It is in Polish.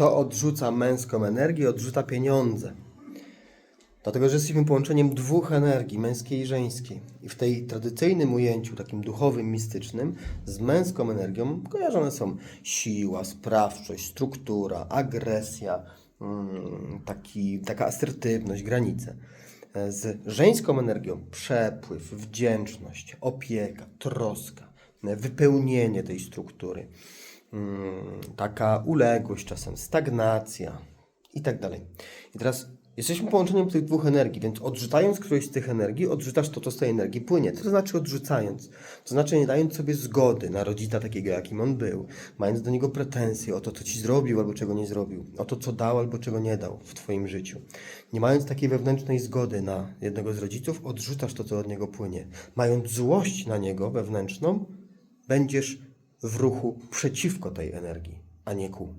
Kto odrzuca męską energię, odrzuca pieniądze. Dlatego, że jesteśmy połączeniem dwóch energii, męskiej i żeńskiej. I w tej tradycyjnym ujęciu, takim duchowym, mistycznym, z męską energią kojarzone są siła, sprawczość, struktura, agresja, mm, taki, taka asertywność, granice. Z żeńską energią przepływ, wdzięczność, opieka, troska, wypełnienie tej struktury, taka uległość czasem, stagnacja i tak dalej. I teraz jesteśmy połączeniem tych dwóch energii, więc odrzucając którejś z tych energii, odrzucasz to, co z tej energii płynie. To znaczy odrzucając? To znaczy nie dając sobie zgody na rodzica takiego, jakim on był, mając do niego pretensje o to, co ci zrobił albo czego nie zrobił, o to, co dał albo czego nie dał w twoim życiu. Nie mając takiej wewnętrznej zgody na jednego z rodziców, odrzucasz to, co od niego płynie. Mając złość na niego wewnętrzną, będziesz w ruchu przeciwko tej energii, a nie ku.